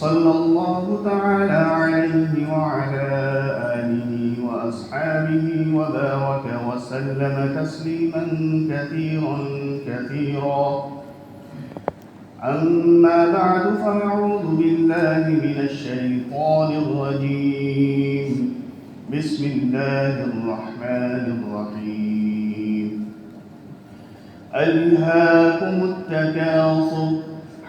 صلى الله تعالى عليه وعلى آله وأصحابه وبارك وسلم تسليما كثيرا كثيرا. أما بعد فأعوذ بالله من الشيطان الرجيم. بسم الله الرحمن الرحيم. ألهاكم التكاثر.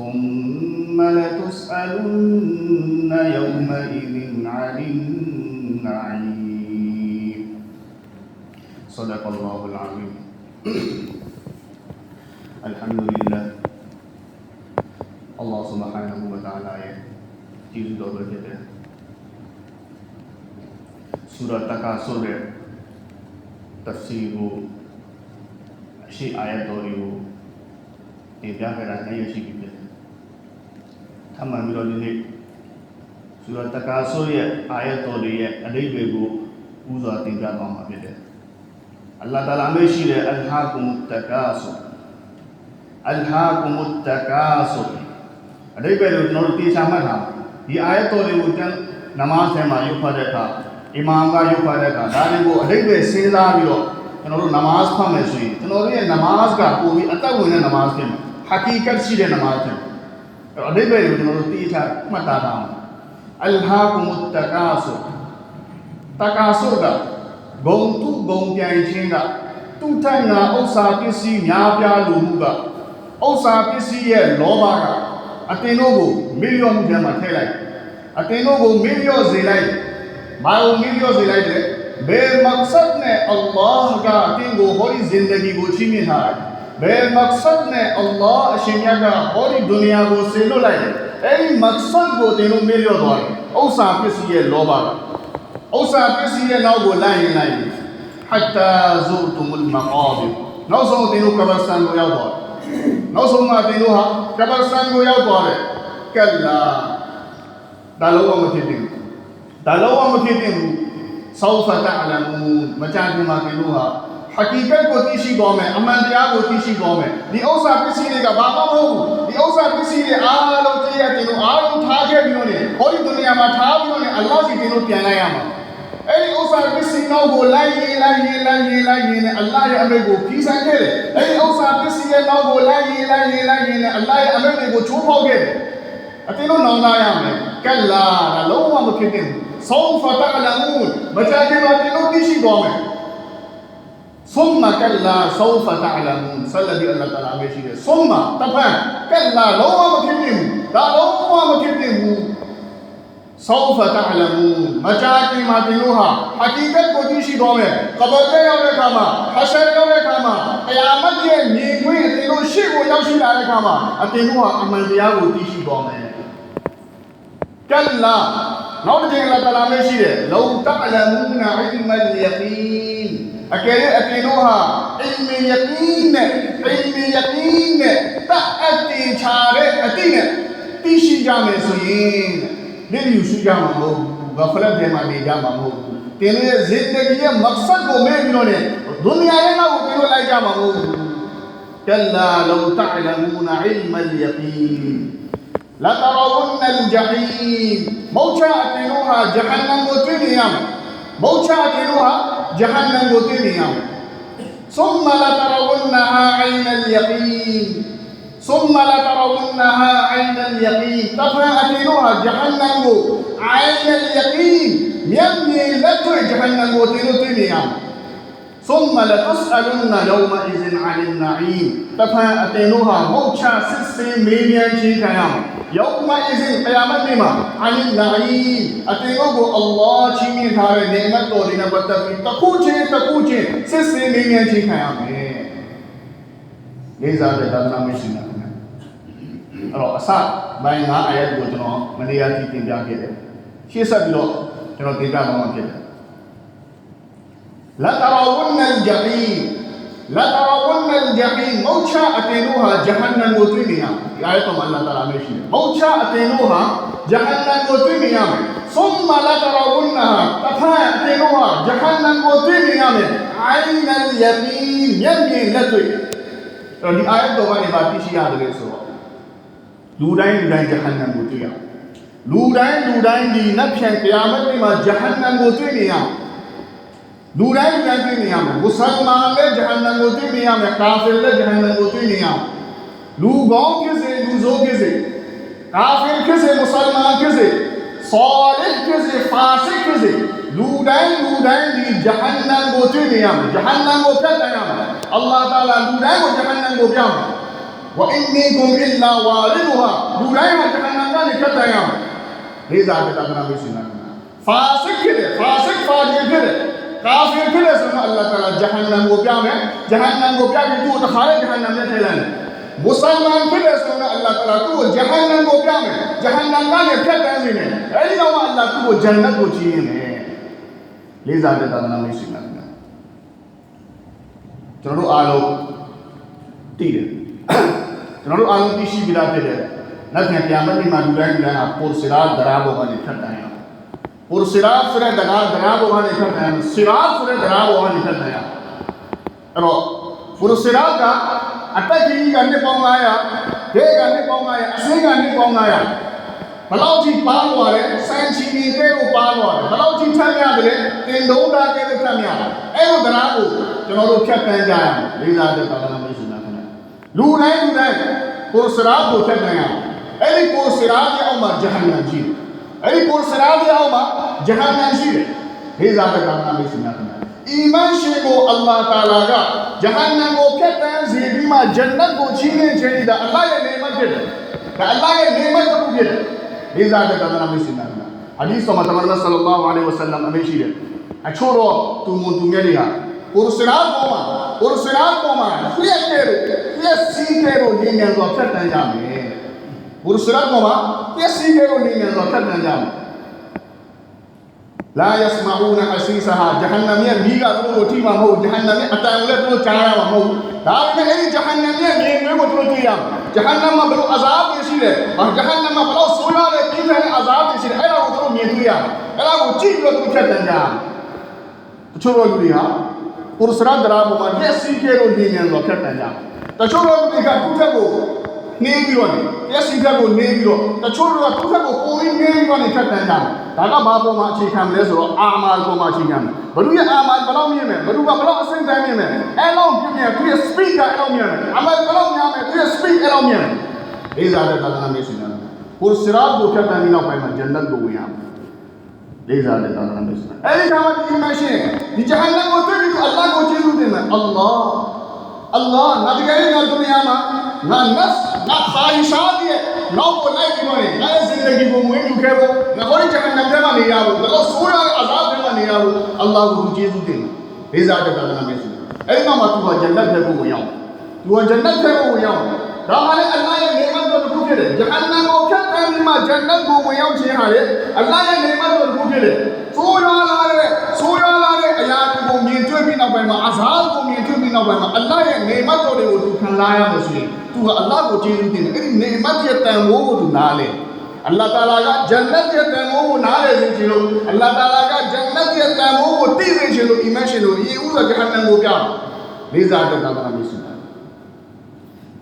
ثم لتسألن يومئذ عن النعيم. صدق الله العظيم. الحمد لله الله سبحانه وتعالى je چیز دوبر دیتے سورة تکاسر تفسیر ہو اسی آیت دوری ہو یہ کیا کہہ ہے یہ اسی ရှိအာယတ်တော်တွေကိုတင်ပြခဲ့တာလည်းရရှိပြီဖြစ်တယ်။ထပ်မံပြီးတော့ဒီနေ့ဆူရာတကာဆိုရဲ့အာယတ်တော်တွေရဲ့အဓိပ္ပာယ်ကိုဥစွာတင်ပြသွားမှာဖြစ်တယ်။အလ္လာဟ်တာလာမရှိတဲ့အလ်ဟာကုမတကာဆူအလ်ဟာကုမတကာဆူအဓိပ္ပာယ်ကိုကျွန်တော်တို့တေချာမှတ်ထားဒီအာယတ်တော်တွေကိုကျန်နမတ်ထဲမှာရုပ်ဖတ်တဲ့အခါအီမာမ်ကရုပ်ဖတ်တဲ့အခါဒါတွေကိုအဓိပ္ပာယ်စဉ်းစားပြီးတော့ကျွန်တော်တို့နမတ်ဖတ်မယ်ဆိုရင်ကျွန်တော်တို့ရဲ့နမတ်ကပိုပြီးအသက်ဝင်တဲ့နမတ်ဖြစ်မယ်ဟာကီကတ်ရှိတဲ့နမတ်ဖြစ်မယ် အဲ့တော့အဓိပ္ပာယ်ကိုကျွန်တော်တို့တေချာမှတ်သားထားအောင်အလ်ဟာကုမတကာဆူတကာဆူကဂုံတုဂုံပြိုင်ခြင်းကသူ့ထိုင်နာဥစ္စာပစ္စည်းများပြားလူမှုကဥစ္စာပစ္စည်းရဲ့လောဘကအတင်တို့ကိုမေ့လျော့မှုထဲမှာထည့်လိုက်အတင်တို့ကိုမေ့လျော့စေလိုက်ဘာလို့မေ့လျော့စေလိုက်လဲဘယ်မက်ဆတ်နဲ့အလ္လာဟ်ကအတင်ကိုဟောဒီဇင်ဒဂီကိုချီးမြှင့်ထားတယ် ဘယ်မက်ဆတ်နဲ့အလ္လာဟ်အရှင်မြတ်ကဟောဒီဒုနီယာကိုဆေလွတ်လိုက်တယ်အဲ့ဒီမက်ဆတ်ကိုသင်တို့မေ့လျော့သွားတယ်ဥစ္စာပစ္စည်းရဲ့လောဘကဥစ္စာပစ္စည်းရဲ့နောက်ကိုလိုက်ရင်လိုက်ဟတ်တာဇူတုမလ်မကာဘီနောက်ဆုံးသင်တို့ကဘာဆန်ကိုရောက်သွားတယ်နောက်ဆုံးမှသင်တို့ဟာကဘာဆန်ကိုရောက်သွားတယ်ကက်လာဒါလုံးဝမဖြစ်သင့်ဘူးဒါလုံးဝမဖြစ်သင့်ဘူးဆောဖတ်တာအလမူမကြခင်မှာသင်တို့ဟာ ဟကီကတ်ကိုသိရှိသွားမယ်အမှန်တရားကိုသိရှိသွားမယ်ဒီဥစ္စာပစ္စည်းတွေကဘာမှမဟုတ်ဘူးဒီဥစ္စာပစ္စည်းတွေအားလုံးတရားတင်တို့အားလုံးထားခဲ့ပြီးတော့လေဟောဒီဒုနီယာမှာထားပြီးတော့လေအလ္လာဟ်စီတင်တို့ပြန်လိုက်ရမှာအဲ့ဒီဥစ္စာပစ္စည်းနောက်ကိုလိုက်ရေးလိုက်ရေးလိုက်ရေးလိုက်ရေးနဲ့အလ္လာဟ်ရဲ့အမိန့်ကိုဖြီးဆိုင်ခဲ့တယ်အဲ့ဒီဥစ္စာပစ္စည်းရဲ့နောက်ကိုလိုက်ရေးလိုက်ရေးလိုက်ရေးနဲ့အလ္လာဟ်ရဲ့အမိန့်တွေကိုချိုးဖောက်ခဲ့တယ်အတင်းတို့နောင်လာရမယ်ကက်လာဒါလုံးဝမဖြစ်တဲ့ဘူးဆောဖတာလမူမကြခင်မှာတင်းတို့သိရှိသွားမယ် ثم كلا سوف تعلمون فالذي الله تعالى ماشي ثم تفهم كلا لو ما كتبه دا لو ما كتبه سوف تعلمون مجاكي ما تلوها حقيقت کو تیشی دو میں قبر کے یوم کاما حشر یوم کاما قیامت یہ نیکوی تیلو شی کو یوشی لارے کاما اتیلوها امنیا کو تیشی دو میں كلا نوجه الله تعالى ماشي لو تعلمون علم اليقين အတင်လို့ရှေ့ကိုရောက်ရှိလာတဲ့အခါမှာအတင်တို့ဟာအမှန်တရားကိုသိရှိသွားမယ်ကလလာနောက်တစ်ချိန်အလ္လာဟ်တာလာမရှိတယ်လုံတအလမူနာအီမလ်ယကီန်အကယ်၍အတင်တို့ဟာအီမယကီန်နဲ့အီမယကီန်နဲ့တအတင်ချာတဲ့အတိနဲ့သိရှိကြမယ်ဆိုရင်နေ့ယူရှိကြမှာမဟုတ်ဘူးဂဖလတ်ထဲမှာနေကြမှာမဟုတ်ဘူးတင်ရဲ့ဇင်ဒဂီရဲ့မက်ဆတ်ကိုမေ့ပြီးတော့လေဒုနီယာရဲ့နောက်ကိုတင်လို့လိုက်ကြမှာမဟုတ်ဘူး كلا لو تعلمون علم اليقين لترون الجحيم موجة أتنو ဟာဂျဟန္ জাহান্নাম গতি নিয়ে আও ثم لترونها عين اليقين ثم لترونها عين اليقين تفاءتلها جهنم عين اليقين يمني لتو جهنم وتلتنيا ثم لتسألن يومئذ عن النعيم تفاءتلها موشا سسي مليون شيكا يوم إذن قيامت بما عن النعيم أتيوه الله جميع هذا نعمة دورنا بتفين تكوچه تكوچه سسي نعمة جي خيام یہ زیادہ دلنا مشین ہے اور اسا بھائی نا آیت کو جنو ملیا کی تین جا کے دے شی سب لو جنو تین جا کے دے لَتَرَوُنَّ الْجَحِيمَ လာတာရဝန်နဂျမီမောချာအတင်တို့ဟာဂျဟန္နမ်ကိုတွေ့နေရမယ်။ဒါရဲ့ပုံမှန်လာတာလာမရှိဘူး။မောချာအတင်တို့ဟာဂျဟန္နမ်ကိုတွေ့နေရမယ်။သုမ္မာလာတာရဝန်နာတဖန်အတင်တို့ဟာဂျဟန္နမ်ကိုတွေ့နေရမယ်။အိုင်နန်ယမီမျက်မြင်လက်တွေ့။အဲ့ဒီအာယတ်တော်ကနေပါသိရှိရတယ်ဆိုတော့လူတိုင်းလူတိုင်းဂျဟန္နမ်ကိုတွေ့ရမယ်။လူတိုင်းလူတိုင်းဒီနတ်ဖြန်တရားမနေ့မှာဂျဟန္နမ်ကိုတွေ့နေရမယ်။ ဂျဟန္နမ်ကိုဖတ်တယ်ရမယ်အလ္လာဟ်တာလာလူတိုင်းကိုဂျဟန္နမ်ကိုပြောင်းမယ်ဝအင်နီကွန်အစ်လာဝါရီဒူဟာလူတိုင်းကဂျဟန္နမ်ကနေဖတ်တယ်ရမယ်လေးစားတဲ့တာ ကနာမရှိနာဖာစစ်ဖြစ်တယ်ဖာစစ်ဖာဂျီဖြစ်တယ်ကာဖီဖြစ်တယ်ဆိုတော့အလ္လာဟ်တာလာဂျဟန္နမ်ကိုပြောင်းမယ်ဂျဟန္နမ်ကိုပြောင်းပြီးသူ့တခါလေဂျဟန္နမ်နဲ့ထည့်လိုက်တယ်မွတ်စလမန်ဖြစ်တယ်ဆိုတော့အလ္လာဟ်တာလာသူ့ကိုဂျဟန္နမ်ကိုပြောင်းမယ်ဂျဟန္နမ်ကနေဖတ်တယ်စေတယ်အဲဒီတော့မှအလ္လာဟ်သူ့ကိုဂျန်နတ်ကိုချီးရင်မယ်လေးစားတဲ့သာသနာမရှိနာခင်ဗျာကျွန်တော်တို့အားလုံးတည်တယ်ကျွန်တော်တို့အားလုံးသိရှိပြီးသားဖြစ်တယ်နောက်ပြန်ပြန်မနေ့မှာလူတိုင်းလူတိုင်းကပေါ်စရာဒရာဘောကနေဖတ်တယ်ရပေါ်စ ရာဆိုတဲ့ဒရာဒရာဘောကနေဖတ်တယ်စရာဆိုတဲ့ဒရာဘောကနေဖတ်တယ်ရအဲ့တော့ပေါ်စရာကအတက်ကြီးကနေပေါင်း900ဒေကနေပေါင်း900အစင်းကနေပေါင်း900ဘလောက်ကြီးပါသွားတယ်စံချီမီကဲကိုပါသွားတယ်ဘလောက်ကြီးထမ်းရတယ်လေတင်တုံးတာကဲကိုထမ်းရတယ်အဲ့လိုတရားကိုကျွန်တော်တို့ဖြတ်တန်းကြရမယ်လေးစားတဲ့သာသနာ့မရှိနာခင်ဗျလူတိုင်းလူတိုင်းကိုစရာကိုဖြတ်တန်းရမယ်အဲ့ဒီကိုစရာရဲ့အောက်မှာဂျဟန္နမ်ရှိတယ်အဲ့ဒီကိုစရာရဲ့အောက်မှာဂျဟန္နမ်ရှိတယ် လေးစားတဲ့သာသနာ့မရှိနာခင်ဗျအီမန်ရှင်ကိုအလ္လာဟ်တာလာကဂျဟန္နမ်ကိုဖြတ်တန်းစေပြီးမှဂျန်နတ်ကိုချီးမြှင့်ခြင်းဒါအလ္လာဟ်ရဲ့နေမတ်ဖြစ်တယ်ဒါအလ္လာဟ်ရဲ့နေမတ်တစ် ခုဖြစ်တယ်လေးစားတဲ့သာသနာ့မရှိနာခင်ဗျဟာဒီစ်မှာတမန်တော်ဆလ္လာလာဟူအလိုင်းဝါဆလမ်အမေရှိတယ်အချို့တော့သူမွန်သူမြတ်တွေကကိုရစရာပေါ်မှာကိုရစရာပေါ်မှာဖျက်တယ်ဖျက်စီးတယ်လို့နေမြန်စွာဖြတ်တန်းကြမယ်ကိုရစရာပေါ်မှာဖျက်စီးတယ်လို့နေမြန်စွာဖြတ်တန်းကြမယ်လာယစမာဦးနာအစီဆာဟာဂျဟန္နမ်ရဲ့မိကသူတို့ထိမှာမဟုတ်ဂျဟန္နမ်ရဲ့အတန်ကိုလည်းသူတို့ကြားရမှာမဟုတ်ဒါပေမဲ့အဲဒီဂျဟန္နမ်ရဲ့မြေမျိုးကိုသူတို့တွေ့ရမှာဂျဟန္နမ်မှာဘယ်လိုအဇာဘ်ရှိတယ်ဂျဟန္နမ်မှာဘယ်လိုဆိုးရတဲ့ပြင်းထန်တဲ့အဇာဘ်ရှိတယ်အဲ့ဒါကိုသူတို့မြင်တွေ့ရမှာအဲ့ဒါကိုကြည့်ပြီးတော့သူဖြတ်တန်းကြတယ်တချို့လူတွေဟာပုရစရာဒရာပေါ်မှာမျက်စိကဲလို့နေမြန်တော့ဖြတ်တန်းကြတယ်တချို့လူတွေကသူ့ထက်ကို နေပြီးတော့နေမျက်စိကကိုနေပြီးတော့တချို့လူကသူ့ထက်ကိုပုံရင်းနေပြီးတော့နေဖြတ်တန်းကြတယ်ဒါကဘာပေါ်မှာအခြေခံမလဲဆိုတော့အာမာပေါ်မှာအခြေခံတယ်ဘ누구ရဲ့အာမာဘယ်လောက်မြင်မယ်ဘ누구ကဘယ်လောက်အစိမ့်တိုင်းမြင်မယ်အဲ့လောက်ပြည့်ပြည့်သူရဲ့ speed ကအဲ့လောက်မြင်မယ်အာမာဘယ်လောက်များမယ်သူရဲ့ speed အဲ့လောက်မြင်မယ်လေးစားတဲ့သာသနာမျိုးရှင်တယ်ပုရစရာကိုဖြတ်တန်းပြီးနောက်ပိုင်းမှာဂျန်နတ်ကိုဝင်ရမယ်လေးစားတဲ့သာသနာမျိုးရှင်အဲ့ဒီခါမှာဒီမှာရှင်ဒီဂျဟန္နမ်ကိုတွေ့ပြီးတော့အလ္လာဟ်ကိုကျေးဇူးတင်မယ်အလ္လာဟ် အလ္လာဟ်ငါဒီကနေ့ငါဒုနီယာမှာငါနတ်ငါခါရီရှားရဲ့နောက်ကိုလိုက်ပြီးတော့ငါရဲ့ဇင်ဒဂီကိုမွေးမြူခဲ့ဖို့ငါဟောဒီဂျဟန္နမ်ထဲမှာနေရဖို့ဒါတော့ဆိုးရတဲ့အဇာထဲမှာနေရဖို့အလ္လာဟ်ကိုကျေးဇူးတင်တယ်လေးစားတဲ့သာသနာမျိုးရှင်အဲ့ဒီမှာသူကဂျန်နတ်ထဲကိုဝင်ရောက်သူကဂျန်နတ်ထဲကိုဝင်ရောက်ဒါမှလည်းအလ္လာဟ်ရဲ့နေမတ်တော်တစ်ခုဖြစ်တယ်ဂျဟန္နမ်ကိုဖြတ်တန်းပြီးမှဂျန်နတ်ကိုဝင်ရောက်ခြင်းဟာလေအလ္လာဟ်ရဲ့နေမတ်တော်တစ်ခုဖြစ်တယ်ဆိုးရလာတဲ့ဆိုးရလာတဲ့အရာကိုမြင်တွေ့ပြီးနောက်ပိုင်းမှာအဇာကိုမြင်တွေ့ ပြီးနောက်ပိုင်းမှာအလ္လာဟ်ရဲ့နေမတ်တော်တွေကိုသူခံလာရမယ်ဆိုရင်သူကအလ္လာဟ်ကိုကျေးဇူးတင်တယ်အဲ့ဒီနေမတ်ရဲ့တန်ဖိုးကိုသူနားလဲအလ္လာဟ်တာလာကဂျန်နတ်ရဲ့တန်ဖိုးကိုနားလဲစေချင်လို့အလ္လာဟ်တာလာကဂျန်နတ်ရဲ့တန်ဖိုးကိုသိစေချင်လို့အီမန်ရှင်တို့ဤဥစွာဂျဟန္နမ်ကိုပြတယ်လေးစားတဲ့သာသနာမျိုးရှိတယ်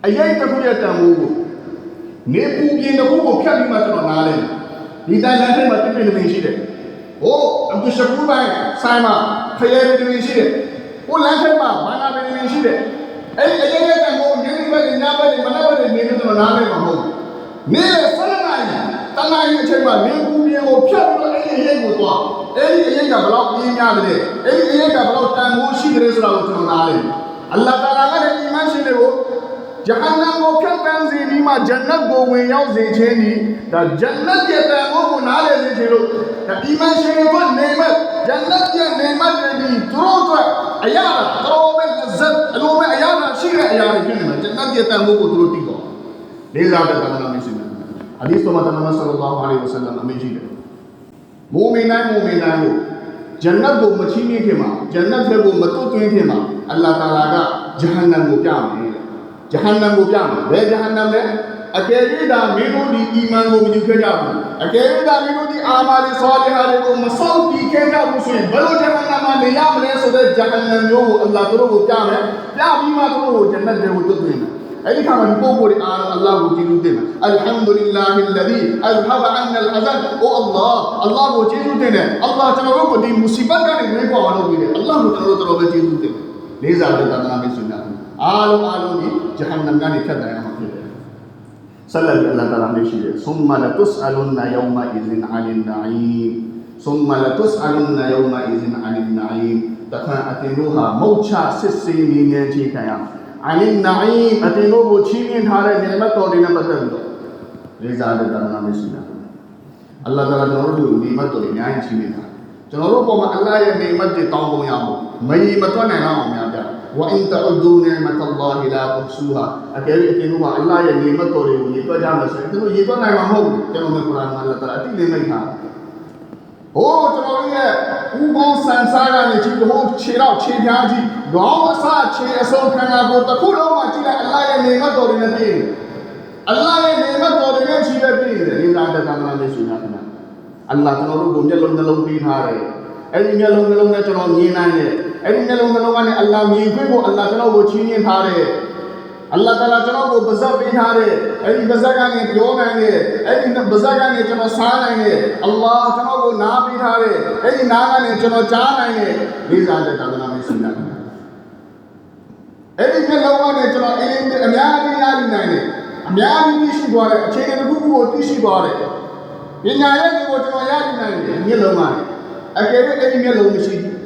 အရေးတစ်ခုရဲ့တန်ဖိုးကိုနေပူပြင်းတစ်ခုကိုဖြတ်ပြီးမှကျွန်တော်နားလဲဒီတိုင်းလမ်းထဲမှာပြပြနေနေရှိတယ်သူရှကူးပိုင်းဆိုင်မှာခရဲတွေတွေရှိတယ်ဟိုလမ်းထက်မှာဘာနာတွေတွေရှိတယ်အဲ့ဒီအရင်ကတည်းကညနေဘက်ညဘက်မနက်ဘက်နေလို့ကျွန်တော်နားလဲမှာမဟုတ်ဘူး နေ့ဆယ်နာရီတနာရီအချိန်မှာလေကူမြေကိုဖြတ်ပြီးတော့အဲ့ဒီအရင်ကိုသွားအဲ့ဒီအရင်ကဘလောက်ပြင်းများတယ်အဲ့ဒီအရင်ကဘလောက်တန်ဖိုးရှိတယ်ဆိုတာကိုကျွန်တော်နားလဲအလ္လာဟ်တာလာကလည်းအီမန်ရှင်တွေကိုဂျဟန္နမ်ကိုဖြတ်တန်းစေပြီးမှဂျန်နတ်ကိုဝင်ရောက်စေခြင်းဒီဒါဂျန်နတ်ရဲ့တန်ဖိုးကိုနားလည်စေခြင်းလို့ဒါဒီမန်ရှင်တွေနေမဲ့ဂျန်နတ်ရဲ့နေမဲ့တွေဒီသူတို့အတွက်အရာတော်မဲ့ဇတ်အလိုမဲ့အရာရှိတဲ့အရာတွေဖြစ်နေမှာဂျန်နတ်ရဲ့တန်ဖိုးကိုသူတို့သိတော့လေးစားတဲ့တမန်တော်မရှိဘူးအဒီဆိုမတမန်ဆလလောဟ်အလိုင်းဝဆလမ်အမေကြီးတယ်မိုမင်နိုင်မိုမင်နိုင်ကိုဂျန်နတ်ကိုမချီးမြှင့်ခင်မှာဂျန်နတ်ထဲကိုမတွတ်သွင်းခင်မှာအလ္လာဟ်တာလာကဂျဟန္နမ်ကိုပြမယ်ဂျဟန္နမ်ကိုပြမယ်ဘယ်ဂျဟန္နမ်လဲအကယ်၍ဒါမင်းတို့ဒီအီမန်ကိုမယူခဲ့ကြဘူးအကယ်၍ဒါမင်းတို့ဒီအာမာလီဆောလီဟာတွေကိုမစောင့်ကြည့်ခဲ့ကြဘူးဆိုရင် ဘယ်လိုဂျဟန္နမ်မှာနေရမလဲဆိုတဲ့ဂျဟန္နမ်မျိုးကိုအလ္လာဟ်တို့ကိုပြမယ်ပြပြီးမှတို့ကိုဂျန်နတ်တွေကိုတွတ်သွင်းမယ်အဲ့ဒီခါမှာဒီပုံပေါ်အားအလ္လာဟ်ကိုကျေးဇူးတင်တယ်အလ်ဟမ်ဒူလ illah အလ္လဒီအလ်ဟ ဘအန်အလ်အဇန်အိုအလ္လာဟ်အလ္လာဟ်ကိုကျေးဇူးတင်တယ်အလ္လာဟ်ကျွန်တော်တို့ကိုဒီမူဆီဘတ်ကနေဝေးပေါ်အောင်လုပ်ပြီးတယ်အလ္လာဟ်ကိုကျွန်တော်တို့တော်တော် ပဲကျေးဇူးတင်တယ်လေးစားတဲ့သာသနာ့မိတ်ဆွေများအားလုံးအားလုံးဒီဂျဟန္နမ်ကနေဖြတ်တယ်မှာဖြစ်တယ်ဆလ္လာလ္လာဟ်တာလာမရှိတယ်ဆုမ္မာလတုစအလွန်နာယောမအီဇင်အလင်နာအီဆုမ္မာလတုစအလွန်နာယောမအီဇင်အလင်နာအီတခါအတင်တို့ဟာမုတ်ချစစ်စေးနေနေချင်းခံရအလင်နာအီအတင်တို့ကိုချီးမြှင့်ထားတဲ့နေမတ်တော်တွေနဲ့ပတ်သက်ပြီးတော့လေးစားတဲ့သာသနာ့မိတ်ဆွေများအလ္လာဟ်တာလာကျွန်တော်တို့ဒီမတ်တော်တွေအများကြီးချီးမြှင့်တာကျွန်တော်တို့ပေါ်မှာအလ္လာဟ်ရဲ့နေမတ်တွေတောင်းပုံရဖို့မယီမတွက်နိုင်တော့အောင်များပြဝအင်တအဒူနီမတ်အလ္လာဟီလာတုဆူဟာအကယ်၍အတင်တို့ကအလ္လာဟ်ရဲ့နေမတ်တော်တွေကိုရေတွက်ကြမယ်ဆိုရင်သူတို့ရေတွက်နိုင်မှာမဟုတ်ဘူးကျွန်တော်တို့ကုရ်အာန်မှာအလ္လာဟ်တာလာအတိလေးမိတ်ထား ဟိုးကျွန်တော်တို့ရဲ့ဥပေါင်းဆန်စားကနေကြည့်ဟိုးခြေတော့ခြေပြားကြီးခေါင်းအစခြေအစုံခန္ဓာကိုယ်တစ်ခုလုံးမှာကြည့်လိုက်အလ္လာဟ်ရဲ့နေမတ်တော်တွေနဲ့ပြည့်နေအလ္လာဟ်ရဲ့နေမတ်တော်တွေနဲ့ချီးပဲပြည့်နေတယ်ဒီသားတဲ့ကမ္ဘာလေးရှင်များခင်ဗျာအလ္လာဟ်ကျွန်တော်တို့ကိုမျက်လုံးနှလုံးပေးထားတယ်အဲ့ဒီမျက်လုံးနှလုံးနဲ့ကျွန်တော်မြင်နိုင်တယ်အဲ့ဒီမျက်လုံးနှလုံးကနေအလ္လာဟ်မြင်ခွင့်ကိုအလ္လာဟ်ကျွန်တော်ကိုချီးမြှင့်ထားတယ် အလ္လာဟ်တလာကျွန်တော်ကိုပါဇက်ပေးထားတယ်အဲ့ဒီပါဇက်ကနေပြောနိုင်တယ်အဲ့ဒီပါဇက်ကနေကျွန်တော်စားနိုင်တယ်အလ္လာဟ်ကျွန်တော်ကိုနားပေးထားတယ်အဲ့ဒီနားကနေကျွန်တော်ကြားနိုင်တယ်လေးစားတဲ့သာသနာ့မရှိတာအဲ့ဒီမျက်လုံးကနေကျွန်တော်အင်းအများကြီးရယူနိုင်တယ်အများကြီးသိရှိသွားတယ်အခြေအနေတစ်ခုခုကိုသိရှိသွားတယ်ပညာရဲ့ကိုကျွန်တော်ရယူနိုင်တယ်မျက်လုံးကနေအကယ်၍အဲ့ဒီမျက်လုံးမရှိဘူး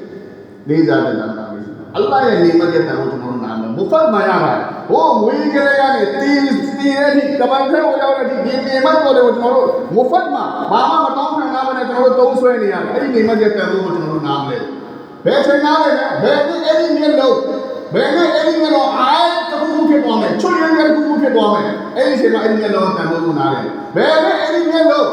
လေးစားတဲ့သာသနာ့မရှိအလ္လာဟ်ရဲ့နေမတဲ့တန်ကိုကျွန်တော်နားမယ်မဖတ်မှရပါတယ် ဟိုဝေးကြရကနေတီးတီးရတဲ့ကပန်ထဲကိုရောက်တဲ့ဒီနေမတော်တွေကိုကျွန်တော်တို့မဖတ်မှဘာမှမတောင်းခံတာနဲ့ကျွန်တော်တို့သုံးဆွဲနေရတယ်အဲ့ဒီနေမတဲ့တန်ကိုကျွန်တော်တို့နားမယ်ဘယ်ချိန်နားလဲဘယ်ဒီအဲ့ဒီမျက်လုံးဘယ်နဲ့အဲ့ဒီမျက်လုံးအားတစ်ခုခုဖြစ်သွားမယ်ချွတ်ရင်းရတစ်ခုခုဖြစ်သွားမယ်အဲ့ဒီချိန်မှာအဲ့ဒီမျက်လုံးတန်ဖို့ကိုနားတယ်ဘယ်နဲ့အဲ့ဒီမျက်လုံး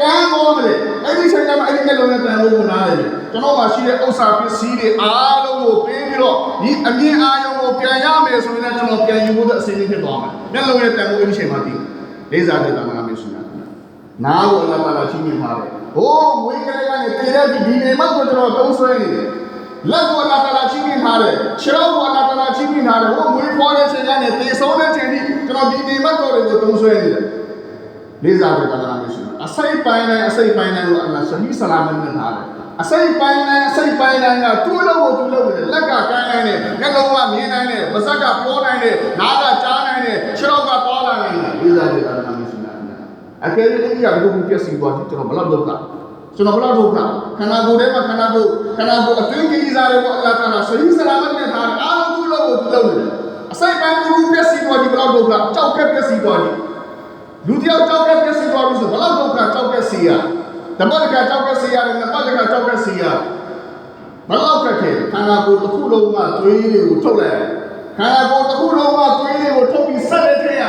ကမ်းပေါ်မလဲအဲ့ဒီချိန်မှာအဲ့ဒီမျက်လုံးနဲ့တန်ဖို့ကိုနားတယ်ကျွန်တော်မှရှိတဲ့ဥစ္စာပစ္စည်းတွေအားလုံးကိုပေးပြီးတော့ဒီအမြင်အာရုံကိုပြန်ရမယ်ဆိုရင်လည်းကျွန်တော်ပြန်ယူဖို့အစီအစဉ်ဖြစ်သွားမယ်မျက်လုံးရဲ့တန်ဖို့အဲ့ဒီချိန်မှာတည်လေးစားတဲ့တာမန်မျိုးရှိတာနားကိုအလ္လာဟ်လာချင်းမြင်ထားတယ်ဟိုးဝိကလေးကနေတည်တဲ့ဒီဒီနေမှကိုကျွန်တော်သုံးဆွဲနေတယ်လက်ကိုအလ္လာဟ်တာလာချင်းမြင်ထားတယ်ခြေတော်ကိုအလ္လာဟ်တာလာချင်းမြင်ထားတယ်ဟိုမွေးဖွားတဲ့ချိန်ကနေတည်ဆုံးတဲ့ချိန်ထိကျွန်တော်ဒီနေမှတော်တွေကိုသုံးဆွဲနေတယ် လေးစားတဲ့တာမန်မျိုးရှိတာအစိတ်ပိုင်းတိုင်းအစိတ်ပိုင်းတိုင်းကိုအလ္လာဟ်ဆဟီဆလာမတ်နဲ့ထားတယ်အစိတ်ပိုင်းတိုင်းအစိတ်ပိုင်းတိုင်းကသူ့လို့ကိုသူ့လို့နေတယ်လက်ကကိုင်းနိုင်တယ်မျက်လုံးကမြင်နိုင်တယ်ပါးစပ်ကပြောနိုင်တယ်နားကကြားနိုင်တယ်ခြေတော်ကသွားလာနိုင်တယ်လေးစားတဲ့တာမန်မျိုးရှိတာအကယ်၍အဲ့ဒီအရာကိုပြည့်စည်သွားပြီကျွန်တော်ဘယ်လောက်လုပ်တာကျွန်တော်ဘယ်လောက်ထုတ်တာခန္ဓာကိုယ်ထဲမှာခန္ဓာကိုယ်ခန္ဓာကိုယ်အတွင်းကြီးစားတွေကိုအလ္လာဟ်တာလာဆဟီဆလာမတ်နဲ့ထားတယ်အားလုံးသူ့လို့ကိုသူ့လို့နေတယ်အစိတ်ပိုင်းတစ်ခုပြည့်စည်သွားပြီဘယ်လောက်လုပ်တာကြောက်ကက်ပြည့်စည်သွားပြီ လူတယောက်ကြောက်ကက်ပြည့်စည်သွားပြီဆိုဘယ်လောက်လုပ်တာကြောက်ကက်စီရတပတ်တခါကြောက်ကက်စီရတယ်နှစ်ပတ်တခါကြောက်ကက်စီရဘယ်လောက်ကက်ခဲခန္ဓာကိုယ်တစ်ခုလုံးကသွေးတွေကိုထုတ်လိုက်ခန္ဓာကိုယ်တစ်ခုလုံးကသွေးတွေကိုထုတ်ပြီးဆက်တဲ့ထဲရ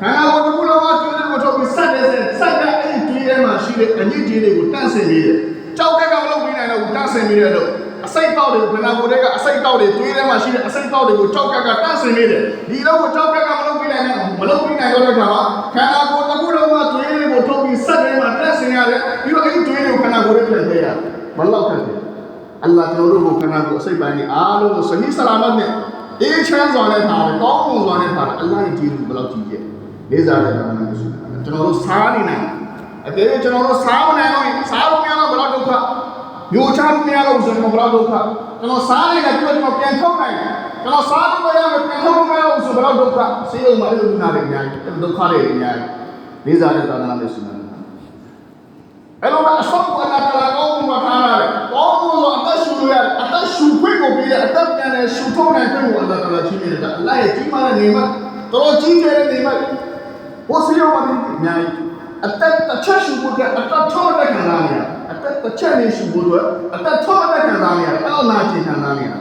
ခန္ဓာကိုယ်တစ်ခုလုံးကသွေးတွေကိုထုတ်ပြီးဆက်တဲ့ဆက်ဆက်ကအဲ့ဒီသွေးထဲမှာရှိတဲ့အညစ်အကြေးတွေကိုတန့်စင်ပြီးတယ်ကြောက်ကက်ကမလုပ်ပြီးနိုင်တော့ဘူးတန့်စင်ပြီးတယ်လို့အစိတ်တောက်တွေခန္ဓာကိုယ်တွေကအစိတ်တောက်တွေသွေးထဲမှာရှိတဲ့အစိတ်တောက်တွေကိုကြောက်ကက်ကတန့်စင်ပြီးတယ်ဒီတော့ကိုကြောက်ကက်ကမလုပ်ပြီးနိုင်တော့ မလုပ်ပြီးနိုင်တော့တဲ့ခါမှာခန္ဓာကိုယ်တစ်ခုလုံးကသွေးတွေကိုထုတ်ပြီးဆက်ထဲမှာတန့်စင်ရတယ်ပြီးတော့အဲ့ဒီသွေးတွေကိုခန္ဓာကိုယ်တွေပြန်ထည့်ရတယ်ဘယ်လောက်ခက်လဲအလ္လာဟ်ကျွန်တော်တို့ကိုခန္ဓာကိုယ်အစိတ်ပိုင်းတွေအားလုံးကိုဆဟီဆလာမတ်နဲ့အေးချမ်းစွာနဲ့ထားတယ်ကောင်းမွန်စွာနဲ့ထားတယ်အလ္လာဟ်ရဲ့ကြည်လူဘယ်လောက်ကြည်ရဲ့လေးစားတဲ့ဘာမှမရှိဘူးကျွန်တော်တို့စားနေနိုင်အကယ်၍ကျွန်တော်တို့စားမနိုင်တော့ရင်စားလို့မရတော့ဘယ်တော့ဒုက္ခမျိုးချလို့မရတော့ဘူးဆိုရင်ဘယ်လောက်ဒုက္ခကျွန်တော်စားနေတယ်ပြီးတော့ကျွန်တော်ပြန်ထုတ်နိုင်တယ်ကျွန်တော်စားလို့ရမယ်ပြန်ထုတ် လို့မရဘူးဆိုဘယ်လောက်ဒုက္ခစေရုံမှာအဲ့လိုလူနာတွေအများကြီးအဲ့လိုဒုက္ခတွေအများကြီးလေးစားတဲ့သာသနာ့မျိုးရှင်တယ်အဲ့လိုအဆောက်အအနာတလာကောင်းမှုထားရတယ်ကောင်းမှုဆိုအသက်ရှူလို့ရတယ်အသက်ရှူခွင့်ကိုပြီးတယ်အသက်ပြန်တယ်ရှူထုတ်နိုင်ခွင့်ကိုအလ္လာဟ်တလာချီးမြှင့်တယ်အလ္လာဟ်ရဲ့ကြီးမားတဲ့နေမတော်ကြီးကျယ်တဲ့နေမဘုရားဝတ်အများကြီးအသက်တစ်ချက်ရှူဖို့အတွက်အသက်ထောက်တဲ့ခံစားနေရအသက်တစ်ချက်နေရှူဖို့အတွက်အသက်ထောက်တဲ့ခံစားနေရအဲ့လိုနာကျင်ခံစားနေရ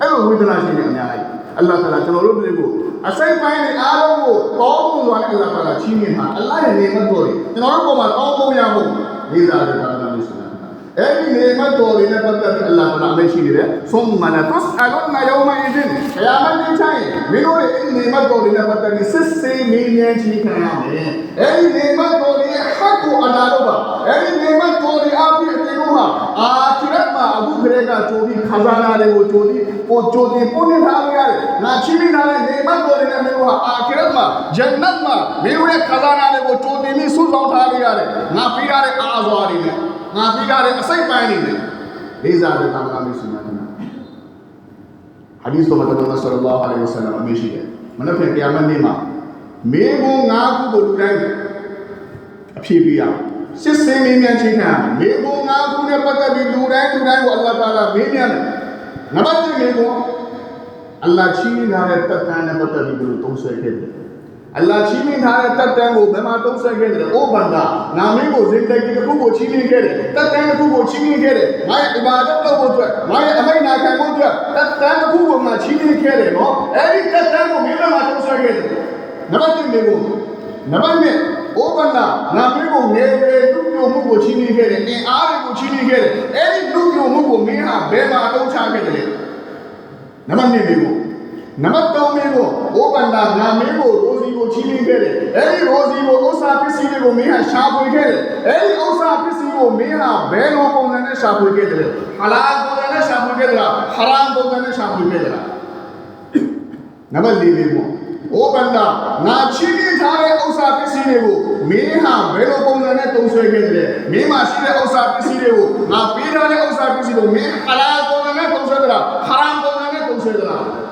အဲ့လိုဝေဒနာရှိနေအများကြီး အလ္လာဟ်တလာကျွန်တော်တို့တွေကိုအစိတ်ပိုင်းတွေအားလုံးကိုကောင်းမှုစွာနဲ့အလ္လာဟ်တလာချီးမြှင့်တာအလ္လာဟ်ရဲ့နေမတော်တွေကျွန်တော်တို့ပေါ်မှာကောင်းဖို့ရဖို့လေးစားတဲ့သာသနာ့ရှင်အဲ့ဒီနေ မတော်တွေနဲ့ပတ်သက်ပြီးအလ္လာဟ်တလာမရှိနေတယ်သုံးမနတ်အလွန်နာယောမအစ်ဒင်ခယာမတ်ဒီတိုင်းမင်းတို့ရဲ့အဲ့ဒီနေမတော်တွေနဲ့ပတ်သက်ပြီးစစ်ဆေးမင်းမြန်းချီခံရမယ်အဲ့ဒီနေမတော်တွေရဲ့ဟတ်ကိုအနာတော့ပါအဲ့ဒီနေမတော်တွေအပြည့်အတင်တို့ဟာအာခိရတ်မှာအခုခရေကကြိုပြီးခဇာနာတွေကိုကြိုပြီးပို့ကြိုပြီးပုံနေထားလို့ရတယ်ငါချီးမိထားတဲ့နေမတော်တွေနဲ့မင်းတို့ဟာအာခိရတ်မှာဂျန်နတ်မှာမင်းတို့ရဲ့ခဇာနာတွေကိုကြိုတင်ပြီးဆုဆောင်ထားလို့ရတယ်ငါပေးရတဲ့အာဇွာတွေနဲ့ ငါပေးရတဲ့အစိတ်ပိုင်းတွေနဲ့လေးစားတဲ့တာမန်မရှိမှန်းတယ်ဟာဒီစ်တော်မတော်ဆလလောလဟ်အလိုင်းဝဆလမ်အမရှိတယ်မနေ့ကကယာမတ်နေ့မှာမေဘုံငါးခုကိုလူတိုင်းအဖြေပေးရအောင်စစ်စင်းမင်းများချင်းခံမေဘုံငါးခုနဲ့ပတ်သက်ပြီးလူတိုင်းလူတိုင်းကိုအလ္လာဟ်တာလာမင်းများတယ်နံပါတ်1မေဘုံအလ္လာဟ်ချီးထားတဲ့တက်တန်းနဲ့ပတ်သက်ပြီးဘယ်လိုသုံးဆွဲခဲ့တယ် အလ္လာဟ်ချီးမြှင့်ထားတဲ့တက်တန်းကိုဘယ်မှာတုံးဆက်ခဲ့တယ်။အိုးဘန္တာငါမင်းကိုဇင်တကီတစ်ခုကိုချီးမြှင့်ခဲ့တယ်။တက်တန်းတစ်ခုကိုချီးမြှင့်ခဲ့တယ်။ငါရဲ့အဘာဒတ်လုပ်ဖို့အတွက်ငါရဲ့အမိန့်နာခံဖို့အတွက်တက်တန်းတစ်ခုကိုငါချီးမြှင့်ခဲ့တယ်နော်။အဲဒီတက်တန်းကိုမင်းတို့မှာတုံးဆက်ခဲ့တယ်။နံပါတ်1မေကိုနံပါတ်2အိုးဘန္တာငါမင်းကိုငယ်ငယ်လူမျိုးမှုကိုချီးမြှင့်ခဲ့တယ်။အင်အားတွေကိုချီးမြှင့်ခဲ့တယ်။အဲဒီလူမျိုးမှုကိုမင်းဟာဘယ်မှာအသုံးချခဲ့တယ်။နံပါတ်2မေကိုနံပါတ်3မျိုးကိုအိုးဘန္တာငါမင်းကိုရိုစီ ကိုချီးမြှင့်ခဲ့တယ်။အဲဒီရိုစီကိုဥစ္စာပစ္စည်းတွေကိုမင်းဟာရှာဖွေခဲ့တယ်။အဲဒီဥစ္စာပစ္စည်းကိုမင်းဟာဘယ်လိုပုံစံနဲ့ရှာဖွေခဲ့တယ်။ဟလာပုံစံနဲ့ရှာဖွေခဲ့တယ်လား။ဟရမ်ပုံစံနဲ့ရှာဖွေခဲ့တယ်လား။နံပါတ်4မျိုးကိုအိုးဘန္တာငါချီးမြှင့်ထားတဲ့ဥစ္စာပစ္စည်းတွေကိုမင်းဟာဘယ်လိုပုံစံနဲ့တုံးဆွဲခဲ့တယ်။မင်းမှာရှိတဲ့ဥစ္စာပစ္စည်းတွေကိုငါပေးထားတဲ့ဥစ္စာပစ္စည်းကိုမင်းဟလာပုံစံနဲ့တုံးဆွဲသလား။ဟရမ်ပုံစံနဲ့တုံးဆွဲသလား။အလ္လာဟ်နဲ့တ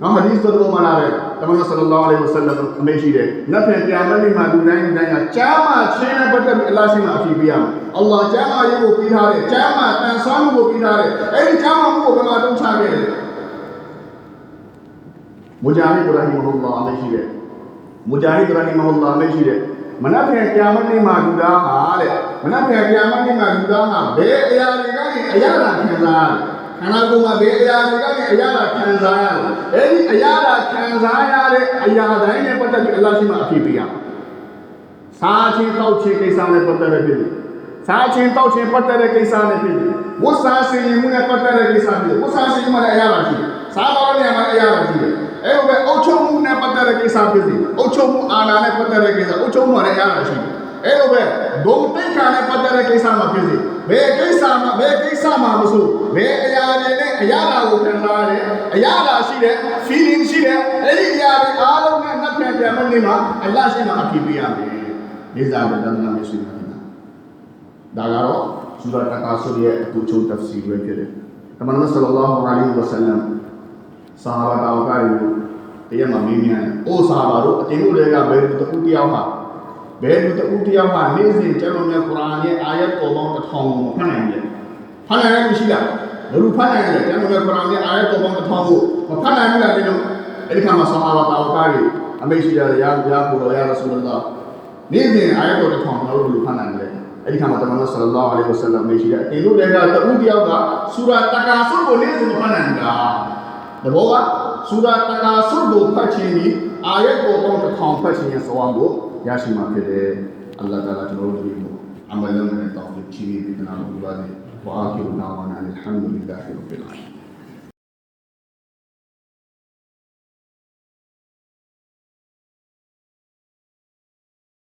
ရှိတာကအဲ့ဒီမြေပုံငါးခုနဲ့ပတ်သက်ပြီးနောက်ပြန်ကြာမနေ့မှာလူတိုင်းလူတိုင်းအလ္လာဟ်ရှိမှအပြေပေးရမယ်အဲ့ဒီအပြေကိုမပြေမချင်းရှေ့ကလန်းတို့မရဘူးအနောက်ကလန်းနဲ့ဆုပ်လို့မရဘူးလေးစားတဲ့တာဝနာမျိုးရှိတာနော်ဟာဒီစ်တော်မှာလာတဲ့တမန်တော်ဆလလောလဟ်အလိုင်းဝဆလမ်အမေရှိတယ်။နတ်ဖန်ပြာမတ်မှာလူတိုင်းလူတိုင်းကကြားမှာချင်းနဲ့ပတ်သက်ပြီးအလ္လာဟ်ရှိမှအဖြစ်ပေးရမယ်။အလ္လာဟ်ကြားမှာရေးကိုပြီးထားတယ်။ကြားမှာတန်ဆွမ်းမှုကိုပြီးထားတယ်။အဲဒီကြားမှာမှုကိုဘယ်မှာတုံးချခဲ့တယ်။မူဂျာဟစ်ဘရာဟီမဟူလာအမေရှိတယ်။မူဂျာဟစ်ဘရာဟီမဟူလာအမေရှိတယ်။မနက်ဖန်ပြာမတ်မှာလူသားဟာတဲ့မနက်ဖန်ပြာမတ်မှာလူသားဟာဘယ်အရာတွေကနေအရာလာခံစားရတယ် ခန္ဓာကိုယ်မှာဘယ်အရာတွေကနေအရာလာခံစားရလဲအဲ့ဒီအရာလာခံစားရတဲ့အရာတိုင်းနဲ့ပတ်သက်ပြီးအလ္လာဟ်ရှိမှအဖြစ်ပေးရမယ်။စားခြင်းတောက်ခြင်းကိစ္စနဲ့ပတ်သက်တဲ့ဖြစ်တယ်။စားခြင်းတောက်ခြင်းပတ်သက်တဲ့ကိစ္စနဲ့ဖြစ်တယ်။ဝတ်စားစင်ရင်မှုနဲ့ပတ်သက်တဲ့ကိစ္စဖြစ်တယ်။ဝတ်စားစင်ရင်မှုနဲ့အရာလာရှိတယ်။စားတော်နေရာမှာအရာလာရှိတယ်။အဲ့လိုပဲအုတ်ချုပ်မှုနဲ့ပတ်သက်တဲ့ကိစ္စဖြစ်တယ်။အုတ်ချုပ်မှုအာဏာနဲ့ပတ်သက်တဲ့ကိစ္စအုတ်ချုပ်မှုနဲ့အရာလာရှိတယ်။ အဲ့လိုပဲဘုံတိတ်ခါနဲ့ပတ်သက်တဲ့ကိစ္စမှာဖြစ်စေဘယ်ကိစ္စမှာဘယ်ကိစ္စမှာမဆိုဘယ်အရာတွေနဲ့အရာလာကိုခံစားရတယ်အရာလာရှိတယ် feeling ရှိတယ်အဲ့ဒီအရာတွေအားလုံးနဲ့နှက်ပြန်ပြန်မနေမှာအလ္လာဟ်ရှိမှအဖြစ်ပေးရမယ်လေးစားတဲ့တမန်တော်ရှိမှာဒါကတော့ဆူရာတကာဆိုရဲ့အတူချုပ်တဖ်စီပဲဖြစ်တယ်တမန်တော်ဆလ္လာလာဟူအလိုင်းဝဆလမ်ဆာဟာဘာတော်ကရီတရားမှာမင်းမြန်အိုးဆာဟာတို့အတင်းတို့တွေကဘယ်လိုတခုတယောက်ဟာ ဘယ်လိုတခုတယောက်ဟာနေ့စဉ်ကျွန်တော်များကုရ်အာန်ရဲ့အာယတ်တော်ပေါင်းတစ်ထောင်ကိုဖတ်နိုင်တယ်ဖတ်နိုင်ရမရှိလားဘယ်လိုဖတ်နိုင်လဲကျွန်တော်များကုရ်အာန်ရဲ့အာယတ်တော်ပေါင်းတစ်ထောင်ကိုမဖတ်နိုင်ဘူးလားဒီလိုအဲ့ဒီခါမှာဆာဟာဘာတော်ကရီအမေရှိရရာရာကိုရောရာရဆူလလာနေ့စဉ်အာယတ်တော်တစ်ထောင်ကျွန်တော်တို့ဘယ်လိုဖတ်နိုင်လဲအဲ့ဒီခါမှာတမန်တော်ဆလ္လာလဟ်အလိုင်းဝဆလမ်မေရှိတယ်အင်းတို့တွေကတဦးတယောက်ကဆူရာတကာဆုကိုနေ့စဉ်မဖတ်နိုင်ဘူးလားတဘောကဆူရာတကာဆုကိုဖတ်ခြင်းဒီအာယတ်တော်ပေါင်းတစ်ထောင်ဖတ်ခြင်းရဲ့သွားကိုရရှိမှာဖြစ်တယ်အလ္လာဟ်တာလာကျွန်တော်တို့ဒီကိုအမလန်နဲ့တောင်းပြီးချီးပြီးပြနာလို့